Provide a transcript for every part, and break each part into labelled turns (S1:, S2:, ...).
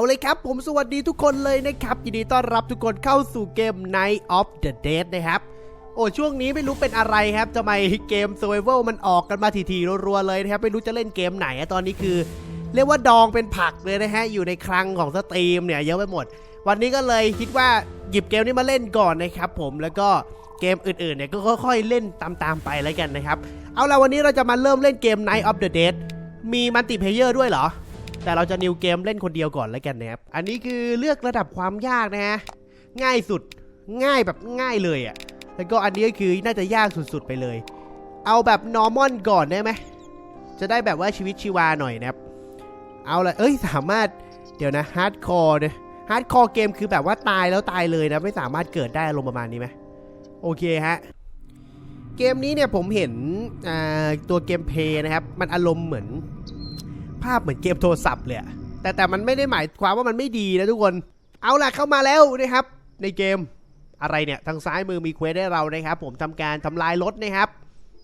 S1: เอาเลยครับ ผมสวัสดีทุกคนเลยนะครับ ยินดีต้อนรับทุกคนเข้าสู่เกม Night of the Dead นะครับ โอ้ช่วงนี้ไม่รู้เป็นอะไรครับทำไมเกม Survival มันออกกันมาทีๆรัวๆเลยนะครับ ไม่รู้จะเล่นเกมไหนตอนนี้คือ เรียกว่าดองเป็นผักเลยนะฮะ อยู่ในคลังของสตรีมเนี่ยเยอะไปหมด วันนี้ก็เลยคิดว่าหยิบเกมนี้มาเล่นก่อนนะครับผมแล้วก็เกมอื่นๆเนี่ยก็ค่อยๆเล่นตามๆไปแล้วกันนะครับ เอาละวันนี้เราจะมาเริ่มเล่นเกม Night of the Dead มีมัลติเพเยอร์ด้วยเหรอ แต่เราจะนิวเกมเล่นคนเดียวก่อนแล้วกันนะครับอันนี้คือเลือกระดับความยากนะฮะง่ายสุดง่ายแบบง่ายเลยอะ่ะแล้วก็อันนี้ก็คือน่าจะยากสุดๆไปเลย เอาแบบ normal ก่อนได้ไหมจะได้แบบว่าชีวิตชีวาหน่อยนะครับเอาละเอ้ยสามารถเดี๋ยวนะ hardcore เนี่ย hardcore เกมคือแบบว่าตายแล้วตายเลยนะไม่สามารถเกิดได้อารมณ์ประมาณนี้ไหมโอเคฮะเกมนี้เนี่ยผมเห็นตัวเกมเพย์นะครับ มันอารมณ์เหมือน ภาพเหมือนเกมโทรศัพท์เลยแต่แต่มันไม่ได้หมายความว่ามันไม่ดีนะทุกคน เอาล่ะเข้ามาแล้วนะครับ ในเกมอะไรเนี่ยทางซ้ายมือมีเควสให้เรานะครับ ผมทำการทำลายรถนะครับ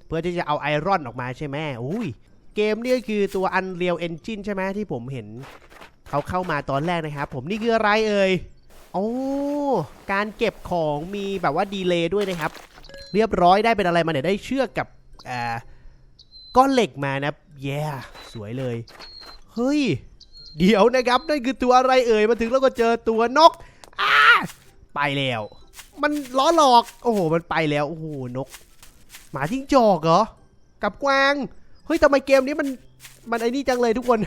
S1: เพื่อที่จะเอาไอรอนออกมาใช่ไหมอุ้ยเกมนี่คือตัว Unreal Engine ใช่ไหมที่ผมเห็นเขาเข้ามาตอนแรกนะครับผมนี่คืออะไรเอ่ยโอ้การเก็บของมีแบบว่าดีเลย์ด้วยนะครับ เรียบร้อยได้เป็นอะไรมาเนี่ยได้เชือกกับอ่า ก้อนเหล็กมานะแย่สวยเลย เฮ้ย เดี๋ยวนะครับ นั่นคือตัวอะไรเอ่ย มาถึงแล้วก็เจอตัวนกอ้าไปแล้ว มันล้อหลอก โอ้โห มันไปแล้ว โอ้โห นก หมาทิ้งจอกเหรอ กับกวาง เฮ้ยทำไมเกมนี้มัน มันไอ้นี่จังเลยทุกคน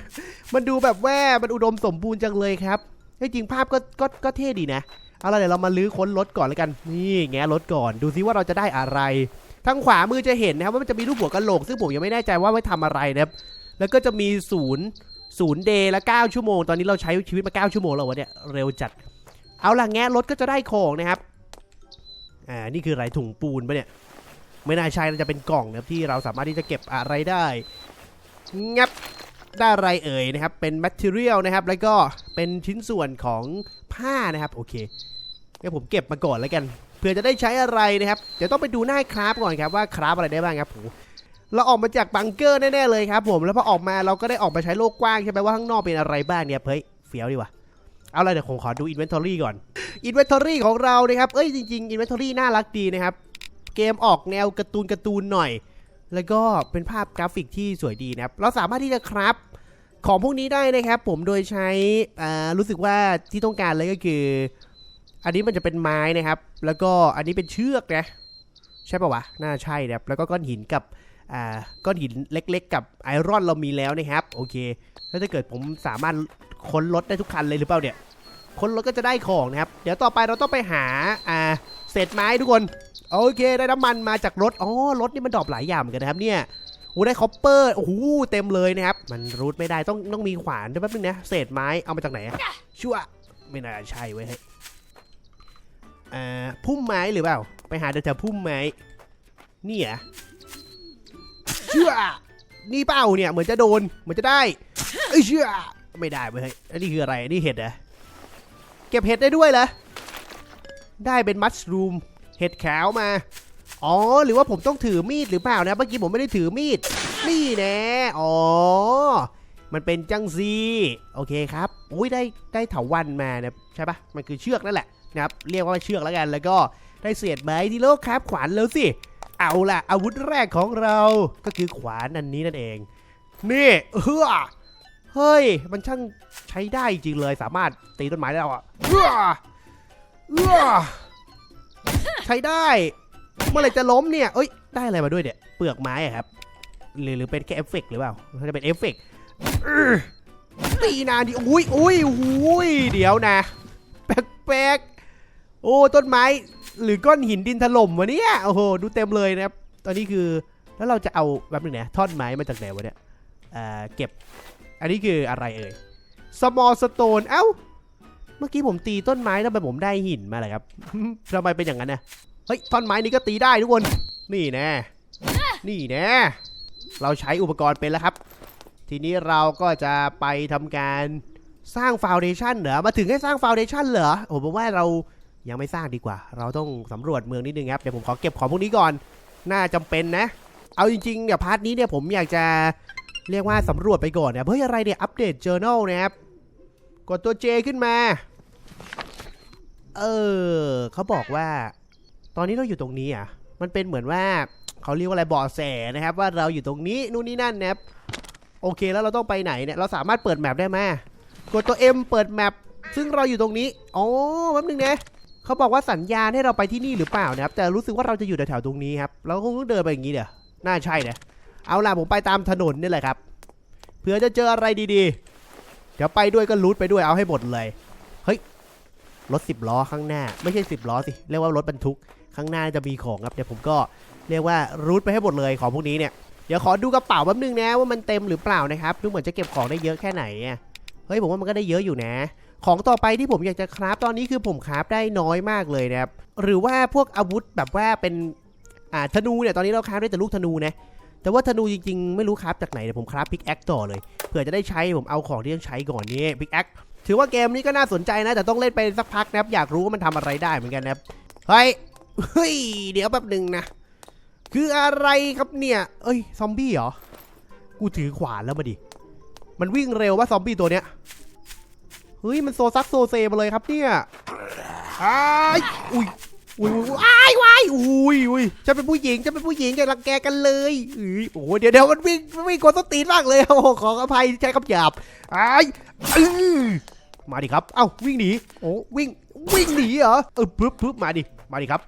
S1: มันดูแบบแว่ามันอุดมสมบูรณ์จังเลยครับเฮ้จริงภาพก็ ก็ ก็เท่ดีนะ เอาล่ะเดี๋ยวเรามาลื้อค้นรถก่อนแล้วกัน นี่แงะรถก่อน ดูซิว่าเราจะได้อะไร ทางขวามือจะเห็นนะครับว่ามันจะมีรูปหัวกะโหลก ซึ่งผมยังไม่แน่ใจว่าไว้ทำอะไรนะครับแล้วก็จะมีศูนย์ศูนย์เดย์ละ 9 ชั่วโมง ตอนนี้เราใช้ชีวิตมา 9 ชั่วโมงแล้ววะเนี่ย เร็วจัด เอาล่ะแงะรถก็จะได้ของนะครับ อ่า นี่คือไรถุงปูนปะเนี่ย ไม่น่าใช่จะเป็นกล่องนะครับที่เราสามารถที่จะเก็บอะไรได้งับได้อะไรเอ่ยนะครับ เป็น material นะครับ แล้วก็เป็นชิ้นส่วนของผ้านะครับ โอเคเดี๋ยวผมเก็บมาก่อนแล้วกัน เพื่อจะได้ใช้อะไรนะครับเดี๋ยวต้องไปดูหน้าคราฟก่อนครับว่าคราฟอะไรได้บ้างครับโหเราออกมาจากบังเกอร์แน่ๆเลยครับผมแล้วพอออกมาเราก็ได้ออกมาใช้โลกกว้างใช่ไหมว่าข้างนอกเป็นอะไรบ้างเนี่ยเฮ้ยเฟี้ยวดีว่ะเอาละเดี๋ยวผมขอดู inventory ก่อน inventory ของเรานะครับเอ้ยจริงๆ inventory น่ารักดีนะครับเกมออกแนวการ์ตูนการ์ตูนหน่อย แล้วก็เป็นภาพกราฟิกที่สวยดีนะครับเราสามารถที่จะคราฟของพวกนี้ได้นะครับผมโดยใช้อ่ารู้สึกว่าที่ต้องการเลยก็คือ อันนี้มันจะเป็นไม้นะครับ แล้วก็อันนี้เป็นเชือกนะ ใช่ป่าวะ น่าใช่นะครับ แล้วก็ก้อนหินกับอ่าก้อนหินเล็กๆ กับไอรอนเรามีแล้วนะครับ โอเค แล้วถ้าเกิดผมสามารถค้นรถได้ทุกคันเลยหรือเปล่าเนี่ย ค้นรถก็จะได้ของนะครับ เดี๋ยวต่อไปเราต้องไปหาอ่าเศษไม้ทุกคน โอเค ได้น้ำมันมาจากรถ อ๋อ รถนี่มันดรอปหลายอย่างเหมือนกันนะครับเนี่ยโอ้ได้คอปเปอร์ โอ้โห เต็มเลยนะครับ มันรูทไม่ได้ ต้องต้องมีขวานด้วยแป๊บนึงนะ เศษไม้ เอามาจากไหน ชั่ว ไม่น่าใช่เว้ย อ่าพุ่มไม้หรือเปล่า ไปหาแถวๆพุ่มไม้นี่เหรอเชื่อนี่เปล่าเนี่ยเหมือนจะโดนเหมือนจะได้เอ้เชื่อไม่ได้เว้ยเฮ้ยอันนี้คืออะไรนนี่เห็ดเหรอเก็บเห็ดได้ด้วยเหรอได้เป็นมัชรูมเห็ดขาวมา อ๋อ หรือว่าผมต้องถือมีดหรือเปล่านะ เมื่อกี้ผมไม่ได้ถือมีด นี่แน่อ๋อ มันเป็นจังซี โอเคครับ อุ้ยได้ได้เถาวันมานะใช่ปะมันคือเชือกนั่นแหละ นะครับเรียกว่าเชือกแล้วกันแล้วก็ได้เศษไม้ที่โลกครับขวานแล้วสิ เอาละอาวุธแรกของเราก็คือขวานอันนี้นั่นเอง นี่เฮ้อเฮ้ย มันช่างใช้ได้จริงเลยสามารถตีต้นไม้ได้แล้วอะเฮ้อเฮ้อใช้ได้ เมื่อไหรจะล้มเนี่ย เอ้ย ได้อะไรมาด้วยเนี่ย เปลือกไม้อะครับ หรือหรือเป็นแค่เอฟเฟกต์หรือเปล่าถ้าจะเป็นเอฟเฟกต์ตีนานดิ อุ้ยอุ้ยอุ้ยเดี๋ยวนะ แปลก โอ้ต้นไม้หรือก้อนหินดินถล่มวะเนี่ยโอ้โหดูเต็มเลยนะครับ ตอนนี้คือแล้วเราจะเอาแบบหนึ่งนะท่อนไม้มาจากไหนวะเนี่ยเอ่าเก็บ อันนี้คืออะไรเอ่ย small stone เอ้า เมื่อกี้ผมตีต้นไม้แล้วไปผมได้หินมาเลยครับทำไมเป็นอย่างนั้นนะเฮ้ยท่อนไม้นี้ก็ตีได้ทุกคน นี่แน่นี่แน่เราใช้อุปกรณ์เป็นแล้วครับ ทีนี้เราก็จะไปทำการสร้างฟาวเดชันเหรอ มาถึงให้สร้างฟาวเดชันเหรอผมว่าเรา ยังไม่สร้างดีกว่า เราต้องสำรวจเมืองนิดนึงครับ เดี๋ยวผมขอเก็บของพวกนี้ก่อน น่าจำเป็นนะ เอาจริงๆเดี๋ยวพาร์ทนี้เนี่ยผมอยากจะเรียกว่าสำรวจไปก่อนเนี่ยเฮ้ยอะไรเนี่ย อัปเดต journal นะครับ กดตัว J ขึ้นมา เออเขาบอกว่า ตอนนี้เราอยู่ตรงนี้อะ มันเป็นเหมือนว่าเขาเรียกว่าอะไรบาะแสนะครับ ว่าเราอยู่ตรงนี้นู่นนี่นั่นนะครับโอเคแล้วเราต้องไปไหนเนี่ย เราสามารถเปิดแมปได้ไหมกดตัว M เปิดแมปซึ่งเราอยู่ตรงนี้ อ๋อแป๊บนึงนะ เขาบอกว่าสัญญาณให้เราไปที่นี่หรือเปล่านะครับ แต่รู้สึกว่าเราจะอยู่แถวๆตรงนี้ครับ เราคงต้องเดินไปอย่างนี้เดี๋ยวน่าใช่เนะเอาล่ะผมไปตามถนนนี่แหละครับ เผื่อจะเจออะไรดีๆ เดี๋ยวไปด้วยก็รูทไปด้วยเอาให้หมดเลย เฮ้ย รถสิบล้อข้างหน้า ไม่ใช่สิบล้อสิ เรียกว่ารถบรรทุก ข้างหน้าจะมีของครับ เดี๋ยวผมก็เรียกว่ารูทไปให้หมดเลยของพวกนี้เนี่ย เดี๋ยวขอดูกระเป๋าแป๊บนึงนะว่ามันเต็มหรือเปล่านะครับ ดูเหมือนจะเก็บของได้เยอะแค่ไหน เฮ้ยผมว่ามันก็ได้เยอะอยู่นะ ของต่อไปที่ผมอยากจะคราฟตอนนี้คือผมคราฟได้น้อยมากเลยนะครับ หรือว่าพวกอาวุธแบบว่าเป็นอ่าธนูเนี่ยตอนนี้เราคราฟได้แต่ลูกธนูนะแต่ว่าธนูจริงๆ ไม่รู้คราฟจากไหนเดี๋ยวผมคราฟพิกแอคต่อเลยเผื่อจะได้ใช้ผมเอาของที่ต้องใช้ก่อนนี่พิกแอคถือว่าเกมนี้ก็น่าสนใจนะ แต่ต้องเล่นไปสักพักนะครับอยากรู้ว่ามันทำอะไรได้เหมือนกันนะครับเฮ้ยเฮ้ยเดี๋ยวแป๊บหนึ่งนะคืออะไรครับเนี่ย เอ้ยซอมบี้เหรอ กูถือขวานแล้วมาดิ มันวิ่งเร็วว่าซอมบี้ตัวเนี้ย เฮ้ยมันโซซักโซเซมาเลยครับเนี่ยอ้ายอุ้ยอุ้ยอุ้ยอุ้ยอ้ายวายอุ้ยอุ้ยฉันเป็นผู้หญิงฉันเป็นผู้หญิงอย่ารังแกกันเลยอุ้ยโอ้โหเดี๋ยวเดี๋ยวมันวิ่งมันวิ่งกดสตีนมากเลยโอ้โหขออภัยใช้คำหยาบอ้ายอื้อมาดิครับ เอ้าวิ่งหนีโอ้วิ่งวิ่งหนีเหรอเออปึ๊บปึ๊บมาดิมาดิครับ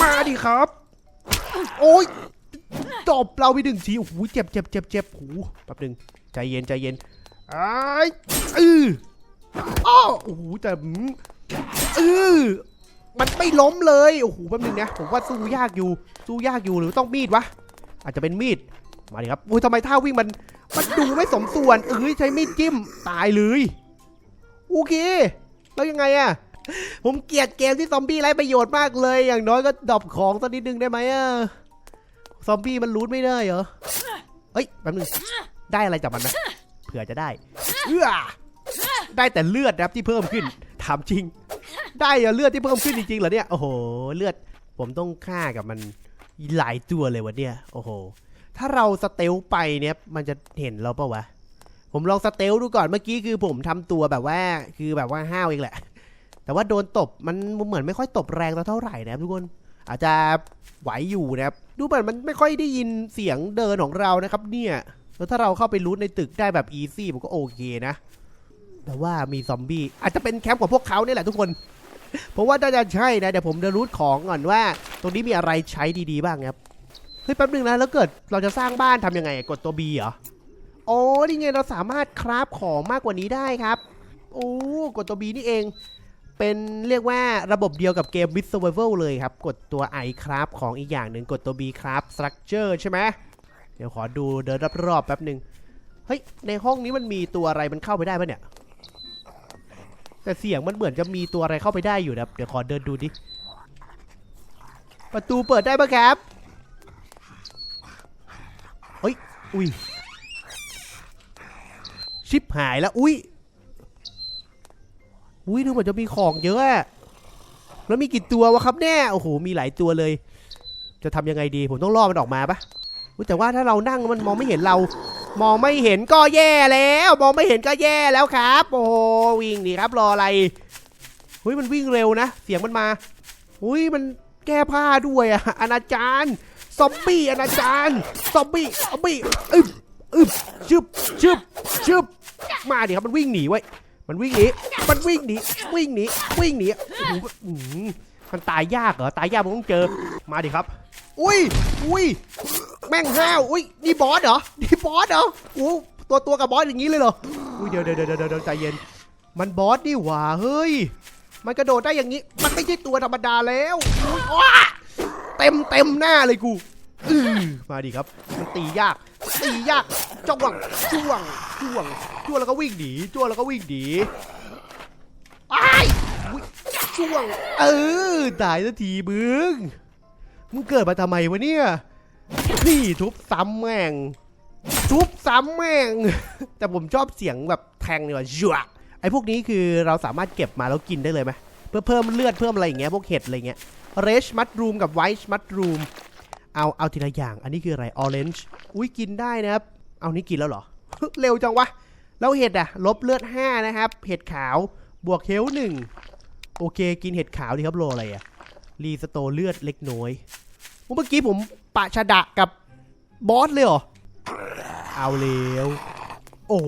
S1: มาดิครับ โอ้ยตบเราไปหนึ่งทีโอ้โหเจ็บเจ็บเจ็บเจ็บโอ้โหแป๊บหนึ่งใจเย็นใจเย็นอ้ายอือ อ้อโอ้โหแต่อืมอือมันไม่ล้มเลยโอ้โหแป๊บนึงนะผมว่าสู้ยากอยู่สู้ยากอยู่หรือต้องมีดวะอาจจะเป็นมีดมาดิครับโอ้ยทำไมท่าวิ่งมันมันดูไม่สมส่วนเอ้ยใช้มีดจิ้มตายเลยโอเค แล้วยังไงอะผมเกลียดเกมที่ซอมบี้ไร้ประโยชน์มากเลย อย่างน้อยก็ดรอปของสักนิดนึงได้ไหมอะซอมบี้มันรูทไม่ได้เหรอเอ้ยแป๊บนึงได้อะไรจากมันไหมเผื่อจะได้เออ ได้แต่เลือดนะครับที่เพิ่มขึ้น ถามจริง ได้เหรอเลือดที่เพิ่มขึ้นจริงๆเหรอเนี่ย โอ้โห เลือด ผมต้องฆ่ากับมันหลายตัวเลยวะเนี่ย โอ้โห ถ้าเราสเตลไปเนี่ย มันจะเห็นเราปะวะ ผมลองสเตลดูก่อน เมื่อกี้คือผมทำตัวแบบว่า คือแบบว่าห้าวเองแหละ แต่ว่าโดนตบ มันเหมือนไม่ค่อยตบแรงเท่าไหร่นะครับทุกคน อาจจะไหวอยู่นะครับ ดูเหมือนมันไม่ค่อยได้ยินเสียงเดินของเรานะครับ เนี่ยแล้วถ้าเราเข้าไปรูทในตึกได้แบบอีซี่ผมก็โอเคนะ แต่ว่ามีซอมบี้อาจจะเป็นแคมป์ของพวกเขาเนี่ยแหละทุกคน เพราะว่าน่าจะใช่นะเดี๋ยวผมจะรูทของก่อนว่า ตรงนี้มีอะไรใช้ดีๆบ้างครับเฮ้ยแป๊บนึงนะแล้วเกิดเราจะสร้างบ้านทำยังไงกดตัว B เหรออ๋อนี่ไงเราสามารถคราฟของมากกว่านี้ได้ครับโอ้กดตัว B นี่เอง เป็นเรียกว่าระบบเดียวกับเกม With Survival เลยครับ กดตัว I คราฟของอีกอย่างหนึ่งกดตัว B คราฟ Structure ใช่ไหมเดี๋ยวขอดูเดินรอบๆแป๊บหนึ่งเฮ้ยในห้องนี้มันมีตัวอะไรมันเข้าไปได้ปะเนี่ย แต่เสียงมันเหมือนจะมีตัวอะไรเข้าไปได้อยู่นะเดี๋ยวขอเดินดูดิ ประตูเปิดได้ปะครับ เฮ้ย อุ้ย ชิปหายแล้ว อุ้ย อุ้ยดูเหมือนจะมีของเยอะแล้วมีกี่ตัววะครับแน่ โอ้โห มีหลายตัวเลย จะทำยังไงดี ผมต้องล่อมันออกมาปะแต่ว่าถ้าเรานั่งมันมองไม่เห็นเรา มองไม่เห็นก็แย่แล้ว มองไม่เห็นก็แย่แล้วครับ โอ้โหวิ่งดิครับรออะไรเฮ้ยมันวิ่งเร็วนะ เสียงมันมาอุ้ยมันแก้ผ้าด้วยอะอนาจารซอมบี้อนาจารซอมบี้ซอมบี้อึบอึบชึบชึบชึบมาดิครับมันวิ่งหนีไว้มันวิ่งหนีมันวิ่งหนีวิ่งหนีวิ่งหนีมันตายยากเหรอตายยากผมต้องเจอมาดิครับ อุ้ยอุ้ย แม่งห้าวอุ้ยนี่บอสเหรอนี่บอสเหรอโอ้ตัวตัวกับบอสอย่างนี้เลยเหรออุ้ยเดี๋ยวเดี๋ยวเดี๋ยวเดี๋ยวใจเย็น มันบอสนี่หว่าเฮ้ย มันกระโดดได้อย่างนี้ มันไม่ใช่ตัวธรรมดาแล้วอุ๊ยเต็มเต็มหน้าเลยกูอืมาดิครับมันตียากตียากจ้วงจ้วงจ้วงจ้วงแล้วก็วิ่งหนีจ้วงแล้วก็วิ่งหนีไอ้จ้วง เออตายสักทีมึงมึงเกิดมาทำไมวะเนี่ย นี่ทุบซ้ำแม่ง ทุบซ้ำแม่ง แต่ผมชอบเสียงแบบแทงเนี่ยว่าจั่วไอ้พวกนี้คือเราสามารถเก็บมาแล้วกินได้เลยไหมเพื่อเพิ่มเลือดเพิ่มอะไรอย่างเงี้ยพวกเห็ดอะไรเงี้ยเรชมัดรูมกับไวท์มัดรูมเอาเอาทีละอย่าง อันนี้คืออะไรออเรนจ์อุ้ยกินได้นะครับ เอานี่กินแล้วเหรอ เร็วจังวะ แล้วเห็ดอะลบเลือด 5 นะครับ เห็ดขาวบวกเฮลหนึ่งโอเค กินเห็ดขาวดีครับโลอะไรอะรีสโตเลือดเล็กน้อยเมื่อกี้ผม ปะชะดะกับบอสเลยเหรอ เอาเร็ว โอ้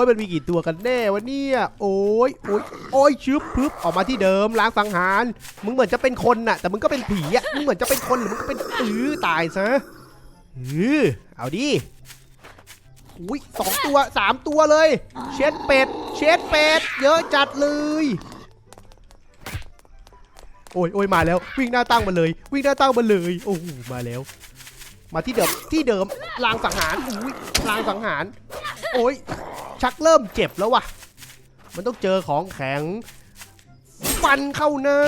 S1: ยมันมีกี่ตัวกันแน่วะเนี่ย โอ้ยโอ้ยโอ้ยชึบพึบออกมาที่เดิมล้างสังหาร มึงเหมือนจะเป็นคนน่ะ แต่มึงก็เป็นผีอะ มึงเหมือนจะเป็นคนหรือมึงก็เป็นอือตายซะอือเอาดิอุ้ยสองตัวสามตัวเลย เช็ดเป็ด เช็ดเป็ด เยอะจัดเลย โอ้ยโอ้ยมาแล้ว วิ่งหน้าตั้งมาเลย วิ่งหน้าตั้งมาเลย โอ้โหมาแล้ว มาที่เดิมที่เดิมลางสังหารอุ้ยลางสังหาร โอ้ยชักเริ่มเจ็บแล้วว่ะมันต้องเจอของแข็งฟันเข้าหน้า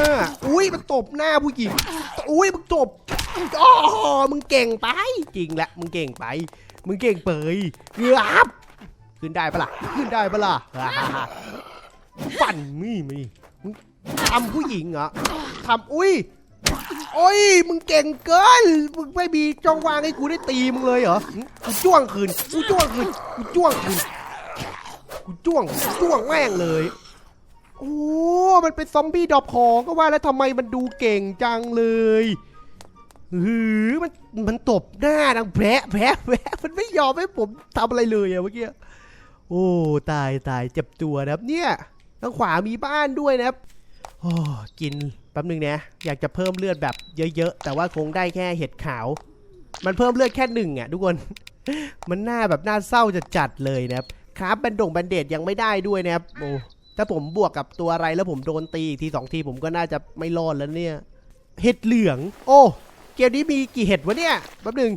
S1: อุ้ยมันตบหน้าผู้หญิง อุ้ยมึงตบอ๋อมึงเก่งไป จริงแหละมึงเก่งไป มึงเก่งเปยเกือบขึ้นได้ปะล่ะ ขึ้นได้ปะล่ะฮ่าฮ่าฮ่าฟันมีมี มึงทำผู้หญิงเหรอทำอุ้ยโอ้ย มึงเก่งเกิน มึงไม่มีจ้องวางให้กูได้ตีมึงเลยเหรอ กูจ้วงคืน กูจ้วงคืน กูจ้วงคืน กูจ้วงจ้วงแม่งเลย โอ้ มันเป็นซอมบี้ดรอปของก็ว่าแล้วทำไมมันดูเก่งจังเลยหือมันมันตบหน้าดังแผลแผลแผลมันไม่ยอมให้ผมทำอะไรเลยอะเมื่อกี้ โอ้ ตายตายเจ็บตัวนะครับเนี่ย ทางขวามีบ้านด้วยนะครับโอ้กินแป๊บนึงนะอยากจะเพิ่มเลือดแบบเยอะๆ แต่ว่าคงได้แค่เห็ดขาว มันเพิ่มเลือดแค่หนึ่งอะทุกคน มันหน่าแบบหน่าเศร้าจะจัดเลยนะครับครับแบนด่งแบนเดดยังไม่ได้ด้วยนะครับโอ้ถ้าผมบวกกับตัวอะไรแล้วผมโดนตีอีกทีสองทีผมก็น่าจะไม่รอดแล้วเนี่ย เห็ดเหลือง โอ้เกมนี้มีกี่เห็ดวะเนี่ยแป๊บนึง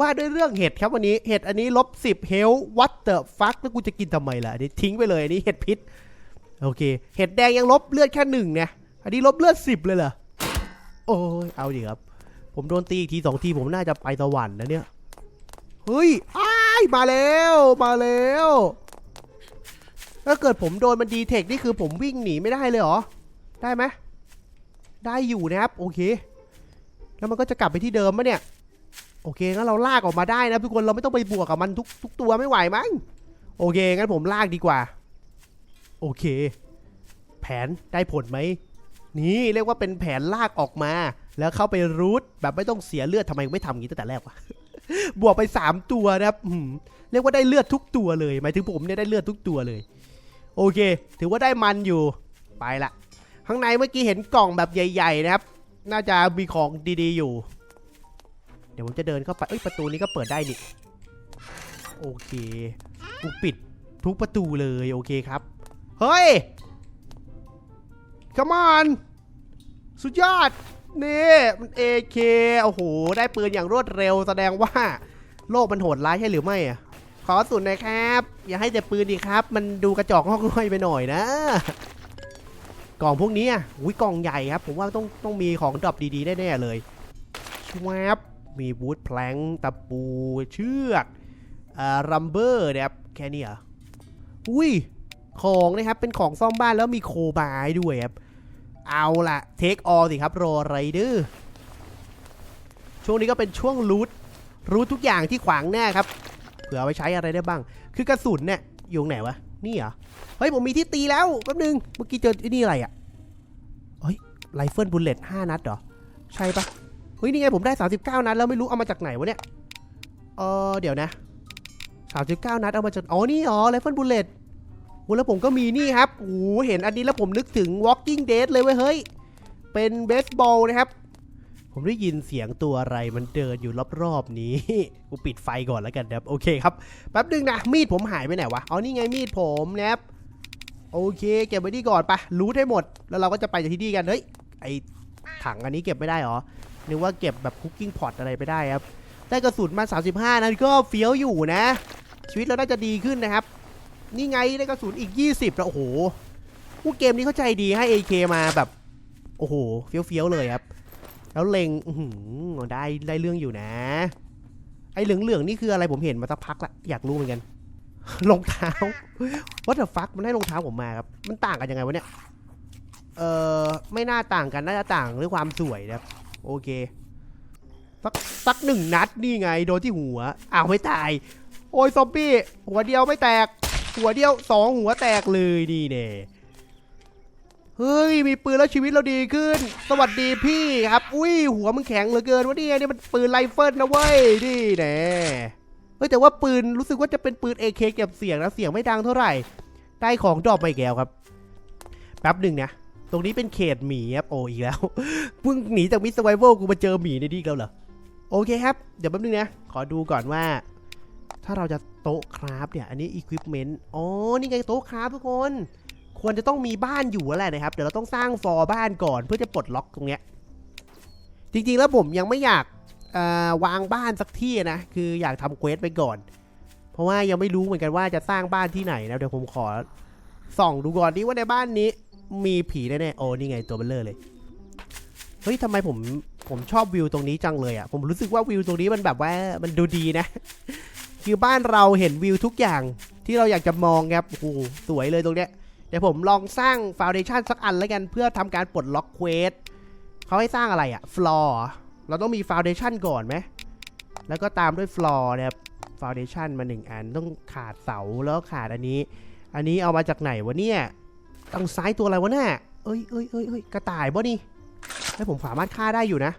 S1: ว่าด้วยเรื่องเห็ดครับวันนี้เห็ดอันนี้ลบสิบเฮลวัตเตอร์ฟักแล้วกูจะกินทำไมล่ะอันนี้ทิ้งไปเลยอันนี้เห็ดพิษ โอเค เห็ดแดงยังลบเลือดแค่หนึ่งเนี่ย อันนี้ลบเลือดสิบเลยเหรอ โอ้ย เอาดิครับ ผมโดนตีอีกทีสองทีผมน่าจะไปสวรรค์นะเนี่ย เฮ้ย อ้ายมาแล้ว มาแล้ว ถ้าเกิดผมโดนมันดีเทคนี่คือผมวิ่งหนีไม่ได้เลยเหรอ ได้ไหม ได้อยู่นะครับ โอเค แล้วมันก็จะกลับไปที่เดิมมะเนี่ย โอเค งั้นเราลากออกมาได้นะทุกคน เราไม่ต้องไปบวกกับมันทุกทุกตัวไม่ไหวมั้ง โอเค งั้นผมลากดีกว่า โอเค แผนได้ผลไหม นี่เรียกว่าเป็นแผนลากออกมา แล้วเข้าไปรูทแบบไม่ต้องเสียเลือดทำไมไม่ทำอย่างนี้ตั้งแต่แรกวะ บวกไป 3 ตัวนะครับเรียกว่าได้เลือดทุกตัวเลย หมายถึงผมเนี่ยได้เลือดทุกตัวเลย โอเค ถือว่าได้มันอยู่ ไปละข้างในเมื่อกี้เห็นกล่องแบบใหญ่ ๆ นะครับ น่าจะมีของดีๆอยู่ เดี๋ยวผมจะเดินเข้าไป เอ้ยประตูนี้ก็เปิดได้นี่ โอเค กูปิดทุกประตูเลย โอเคครับ เฮ้ย come on สุดยอด นี่มัน AK โอ้โห ได้ปืนอย่างรวดเร็วแสดงว่า โลกมันโหดร้ายใช่หรือไม่อะขอสุดน่อยครับ อย่าให้แต่ปืนดีครับ มันดูกระจอกงอกง่อยไปหน่อยนะ กล่องพวกนี้อะอุ้ยกล่องใหญ่ครับ ผมว่าต้องต้องมีของดรอปดีๆแน่ๆเลยชวบมีบูทแพลงตะปูเชือกอ่ารัมเบอร์นะครับแค่นี้เหรออุ้ย ของนะครับ เป็นของซ่อมบ้านแล้วมีโคบายด้วยครับ เอาล่ะเทคออสิครับรอไรเดอร์ช่วงนี้ก็เป็นช่วงรูทรูททุกอย่างที่ขวางหน้าครับ เผื่อเอาไปใช้อะไรได้บ้าง คือกระสุนเนี่ยอยู่ไหนวะ นี่เหรอ เฮ้ย ผมมีที่ตีแล้วแป๊บนึง เมื่อกี้เจอนี่อะไรอะ เฮ้ยไรเฟิลบุลเลต5นัดเหรอ ใช่ปะเฮ้ย นี่ไงผมได้ 39 นัดแล้วไม่รู้เอามาจากไหนวะเนี่ย เออเดี๋ยวนะ 39 นัดเอามาจาก อ๋อ นี่อ๋อไรเฟิลบุลเลต โอ้แล้วผมก็มีนี่ครับโอ้โหเห็นอันนี้แล้วผมนึกถึง Walking Dead เลยเว้ยเฮ้ย เป็นเบสบอลนะครับ ผมได้ยินเสียงตัวอะไรมันเดินอยู่รอบๆนี้ กูปิดไฟก่อนแล้วกันนะครับ โอเคครับ แป๊บนึงนะ มีดผมหายไปไหนวะ เอ๋อนี่ไงมีดผมนะครับโอเค เก็บไว้ที่ก่อนปะรู้ให้หมด แล้วเราก็จะไปจากที่นี่กัน เฮ้ย ไอถังอันนี้เก็บไม่ได้เหรอ นึกว่าเก็บแบบคุกกิ้งพอตอะไรไปได้ครับ ได้กระสุนมา 35นั้นก็เฟี้ยวอยู่นะ ชีวิตเราน่าจะดีขึ้นนะครับ นี่ไงได้กระสุนอีก 20แล้วโอ้โหผู้เกมนี้เข้าใจดีให้ AK มาแบบ โอ้โหเฟี้ยวๆเลยครับ แล้วเล็งอื้อหือได้ได้เรื่องอยู่นะ ไอ้เหลืองๆนี่คืออะไรผมเห็นมาสักพักละอยากรู้เหมือนกันรองเท้า What the fuck มันให้รองเท้าผมมาครับ มันต่างกันยังไงวะเนี่ย เออไม่น่าต่างกัน น่าจะต่างเรื่องความสวยนะครับ โอเค สักสักหนึ่งนัดนี่ไง โดนที่หัว อ้าวไม่ตาย โอ้ยซอมบี้หัวเดียวไม่แตก หัวเดียวสองหัวแตกเลยนี่เน่เฮ้ยมีปืนแล้วชีวิตเราดีขึ้น สวัสดีพี่ครับ อุ้ยหัวมึงแข็งเหลือเกินวะเนี่ยนี่มันปืนไรเฟิลนะเว้ยนี่แน่เฮ้ยแต่ว่าปืนรู้สึกว่าจะเป็นปืน AK เก็บเสียงนะเสียงไม่ดังเท่าไหร่ ได้ของดรอปมาอีกแล้วครับแป๊บหนึ่งนะตรงนี้เป็นเขตหมีครับโอ้อีกแล้วเพิ่งหนีจากมิสไวเวลกูมาเจอหมีในนี่แล้วเหรอโอเคครับ เดี๋ยวแป๊บนึงนะ ขอดูก่อนว่า ถ้าเราจะโต๊ะคราฟเนี่ย อันนี้อุปกรณ์อ๋อ นี่ไงโต๊ะคราฟทุกคน ควรจะต้องมีบ้านอยู่แล้วแหละนะครับ เดี๋ยวเราต้องสร้างฟอร์บ้านก่อนเพื่อจะปลดล็อกตรงเนี้ย จริงๆแล้วผมยังไม่อยากวางบ้านสักที่นะ คืออยากทำเควสไปก่อน เพราะว่ายังไม่รู้เหมือนกันว่าจะสร้างบ้านที่ไหนนะ เดี๋ยวผมขอส่องดูก่อนดิว่าในบ้านนี้มีผีแน่ๆ โอ้นี่ไงตัวเบลเลอร์เลย เฮ้ยทำไมผมผมชอบวิวตรงนี้จังเลยอะ ผมรู้สึกว่าวิวตรงนี้มันแบบว่ามันดูดีนะ คือบ้านเราเห็นวิวทุกอย่างที่เราอยากจะมองครับโอ้โหสวยเลยตรงเนี้ยเดี๋ยวผมลองสร้างฟ u n เดชันสักอันแล้วกันเพื่อทำการปลดล็อกเควสเขาให้สร้างอะไรอะฟลอร์เราต้องมีฟ u n เดชันก่อนไหมแล้วก็ตามด้วยฟลอร์นะครับฟ u n เดชันมาหนึ่งอันต้องขาดเสาแล้วขาดอันนี้ อันนี้เอามาจากไหนวะเนี่ยทางซ้ายตัวอะไรวะเนี่ยเอ้ยเอ้ยเอ้ยเอ้ยกระต่ายบ่นี่ให้ผมสามารถฆ่าได้อยู่นะ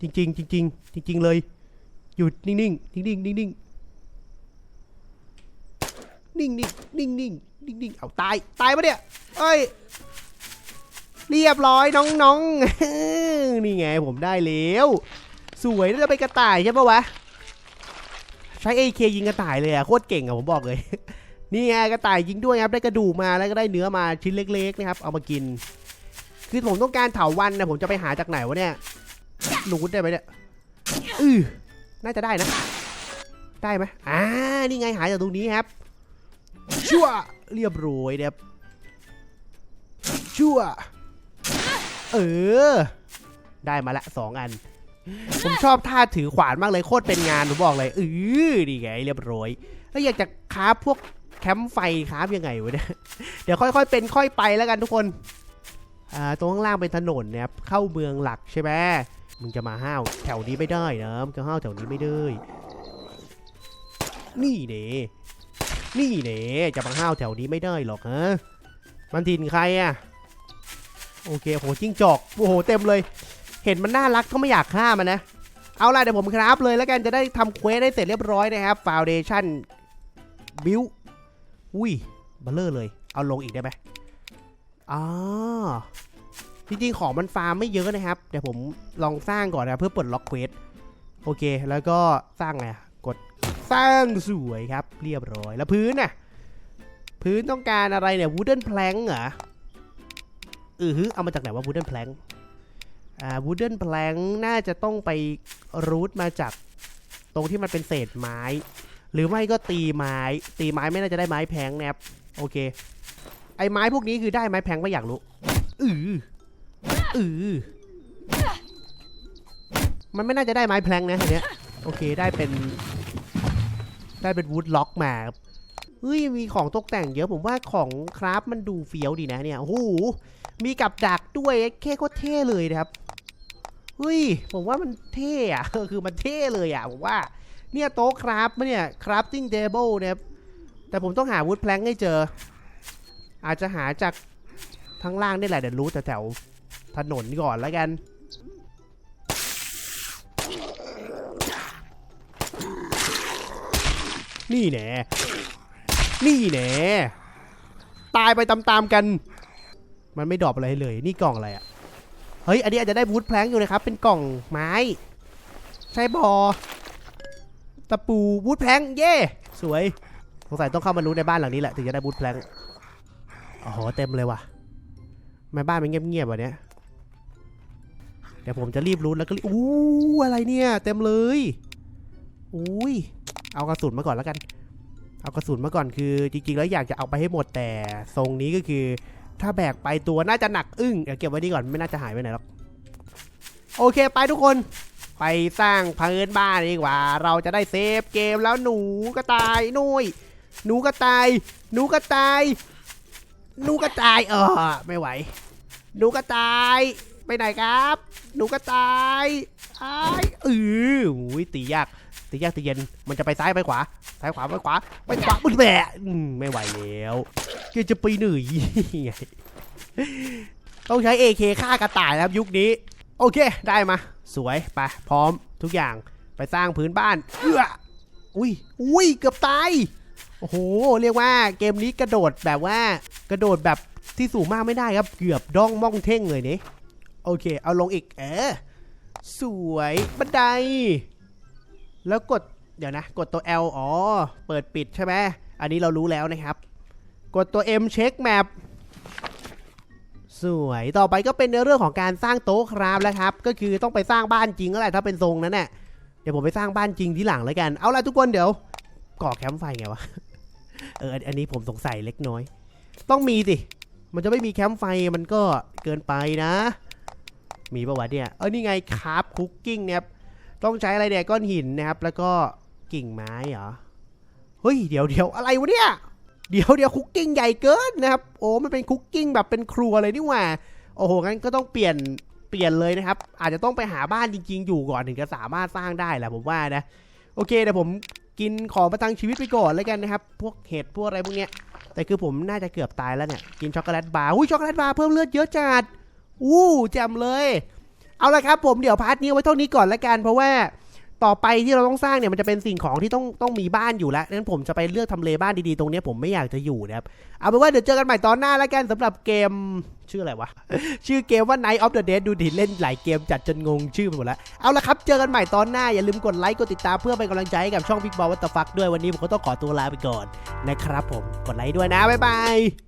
S1: จริง ๆ จริง ๆ จริง ๆ เลย หยุดนิ่งๆนิ่งๆนิ่ง ๆนิ่งๆนิ่งๆนิ่งๆนิ่งนิ่งเอาตาย ตายปะเนี่ยเอ้ย เรียบร้อยน้องๆนี่ไงผมได้แล้ว สวยน่าจะเป็นกระต่ายใช่ปะวะ ใช้ AK ยิงกระต่ายเลยอะโคตรเก่งอะผมบอกเลย นี่ไงกระต่ายยิงด้วยครับ ได้กระดูกมาแล้วก็ได้เนื้อมาชิ้นเล็กๆนะครับ เอามากิน คือผมต้องการเถาวันนะผมจะไปหาจากไหนวะเนี่ยรูดได้ไหมเนี่ยอือน่าจะได้นะ ได้ไหมอ่า นี่ไงหาจากตรงนี้ครับ ชั่วเรียบร้อยนะครับชั่ว เออ ได้มาละสองอัน ผมชอบท่าถือขวานมากเลยโคตรเป็นงานผมบอกเลยเออนี่ไงเรียบร้อย แล้วอยากจะคราฟพวกแคมป์ไฟคราฟยังไงวะเนี่ยเดี๋ยวค่อยๆเป็นค่อยไปแล้วกันทุกคนอ่าตรงข้างล่างเป็นถนนนะครับเข้าเมืองหลักใช่ไหมมึงจะมาห้าวแถวนี้ไม่ได้นะมึงจะห้าวแถวนี้ไม่ได้ นี่เน่ นี่เน่จะมาห้าวแถวนี้ไม่ได้หรอกฮะมันถิ่นใครอะโอเคโหจิ้งจอกโอ้โหเต็มเลย เห็นมันน่ารักก็ไม่อยากฆ่ามันนะเอาล่ะเดี๋ยวผมคราฟเลยแล้วกันจะได้ทำเควสได้เสร็จเรียบร้อยนะครับ Foundation บิวอุ้ยเบลเลอร์เลย เอาลงอีกได้ไหมอ๋อจริงๆของมันฟาร์มไม่เยอะนะครับ เดี๋ยวผมลองสร้างก่อนนะเพื่อเปลดล็อกเควสโอเค แล้วก็สร้างไงอะ ดสร้างสวยครับ เรียบร้อยแล้วพื้นน่ะ พื้นต้องการอะไรเนี่ย wooden plank เหรอเออฮึเอามาจากไหนว่า wooden plank อ่า wooden plank น่าจะต้องไปรูทมาจากตรงที่มันเป็นเศษไม้ หรือไม่ก็ตีไม้ ตีไม้ไม่น่าจะได้ไม้แพงนะครับโอเค ไอ้ไม้พวกนี้คือได้ไม้แพงไม่อยากรู้อืออือมันไม่น่าจะได้ไม้แพลงนะอันเนี้ยโอเคได้เป็น ได้เป็นวูดล็อกมาเฮ้ยมีของตกแต่งเยอะผมว่าของคราฟมันดูเฟี้ยวดีนะเนี่ยโอ้โหมีกับดักด้วยแค่โคตรเท่เลยนะครับเฮ้ยผมว่ามันเท่อะคือมันเท่เลยอะผมว่าเนี่ยโต๊ะคราฟมะเนี่ย crafting table เนี่ยครับแต่ผมต้องหาวูดแพลงให้เจอ อาจจะหาจากทั้างล่างนี่แหละเดี๋ยวรู้แต่แถวถนนก่อนแล้วกัน นี่แน่นี่แน่ตายไปตามๆกัน มันไม่ดรอปอะไรเลย นี่กล่องอะไรอะเฮ้ย อันนี้อาจจะได้วูดแพลงอยู่นะครับ เป็นกล่องไม้ ใช่บอ ตะปูวูดแพลงเย่สวย สงสัยต้องเข้ามารู้ในบ้านหลังนี้แหละ ถึงจะได้วูดแพลงโอ้โห เต็มเลยว่ะทำไมบ้านมันเงียบๆวะเนี้เดี๋ยวผมจะรีบรู้แล้วก็อู้อะไรเนี่ย เต็มเลย อุ้ย เอากระสุนมาก่อนแล้วกัน เอากระสุนมาก่อนคือ จริงๆ แล้วอยากจะเอาไปให้หมดแต่ทรงนี้ก็คือ ถ้าแบกไปตัวน่าจะหนักอึ้งเดี๋ยวเก็บไว้นี่ก่อนไม่น่าจะหายไปไหนหรอกโอเคไปทุกคนไปสร้างพื้นบ้านดีกว่า เราจะได้เซฟเกมแล้วหนูกระต่ายนุยหนูกระต่าย หนูกระต่ายหนูกระต่ายเออไม่ไหว หนูกระต่ายไปไหนครับ หนูกระต่ายอ้ายเอออุ้ยตียาก ตีแยกตีเย็นมันจะไปซ้ายไปขวาซ้ายขวาไปขวาไปขวาบุญแบะอืมไม่ไหวแล้วแกจะไปหนื่อยไงต้องใช้ AK ฆ่ากระต่ายครับยุคนี้ โอเคได้มา สวยไปพร้อมทุกอย่างไปสร้างพื้นบ้านเอื้ออุ้ยอุ้ยเกือบตายโอ้โห เรียกว่าเกมนี้กระโดดแบบว่ากระโดดแบบที่สูงมากไม่ได้ครับ เกือบด้องม่องเท่งเลยนี่โอเค เอาลงอีก เออ สวยบันได แล้วกดเดี๋ยวนะ กดตัว L อ๋อ เปิดปิดใช่ไหมอันนี้เรารู้แล้วนะครับ กดตัว M เช็คแมปสวยต่อไปก็เป็นในเรื่องของการสร้างโต๊ะครับแล้วครับ ก็คือต้องไปสร้างบ้านจริงแล้วแหละถ้าเป็นทรงนั้นเน่ะเดี๋ยวผมไปสร้างบ้านจริงที่หลังแล้วกันเอาละทุกคนเดี๋ยวก่อแคมป์ไฟไงวะเอออันนี้ผมสงสัยเล็กน้อย ต้องมีสิมันจะไม่มีแคมป์ไฟมันก็เกินไปนะ มีประวะเนี่ยเออนี่ไงคราฟคุกกิ้งเนี่ย ต้องใช้อะไรเนี่ยก้อนหินนะครับ แล้วก็กิ่งไม้เหรอ เฮ้ย เดี๋ยวเดี๋ยวอะไรวะเนี่ย เดี๋ยวเดี๋ยวคุกกิ้งใหญ่เกินนะครับ โอ้มันเป็นคุกกิ้งแบบเป็นครัวเลยนี่หว่า โอ้โห งั้นก็ต้องเปลี่ยน เปลี่ยนเลยนะครับ อาจจะต้องไปหาบ้านจริง ๆ อยู่ก่อนถึงจะสามารถสร้างได้แหละผมว่านะ โอเคเดี๋ยวผมกินของประทังชีวิตไปก่อนแล้วกันนะครับ พวกเห็ดพวกอะไรพวกเนี้ย แต่คือผมน่าจะเกือบตายแล้วเนี่ย กินช็อกโกแลตบาร์ อุ้ยช็อกโกแลตบาร์เพิ่มเลือดเยอะจัด อู้แจ่มเลย เอาละครับผมเดี๋ยวพาร์ทนี้ไว้เท่านี้ก่อนละกัน เพราะว่าต่อไปที่เราต้องสร้างเนี่ยมันจะเป็นสิ่งของที่ต้องต้องมีบ้านอยู่แล้วนั้นผมจะไปเลือกทำเลบ้านดีๆตรงนี้ผมไม่อยากจะอยู่นะครับ เอาเป็นว่าเดี๋ยวเจอกันใหม่ตอนหน้าละกันสำหรับเกมชื่ออะไรวะ ชื่อเกมว่า Night of the Dead ดูดิเล่นหลายเกมจัดจนงงชื่อไปหมดแล้ว เอาละครับเจอกันใหม่ตอนหน้า อย่าลืมกดไลค์กดติดตามเพื่อเป็นกำลังใจให้กับช่อง Big Ball What the Fuck ด้วยวันนี้ผมก็ต้องขอตัวลาไปก่อนนะครับผมกดไลค์ด้วยนะบ๊ายบาย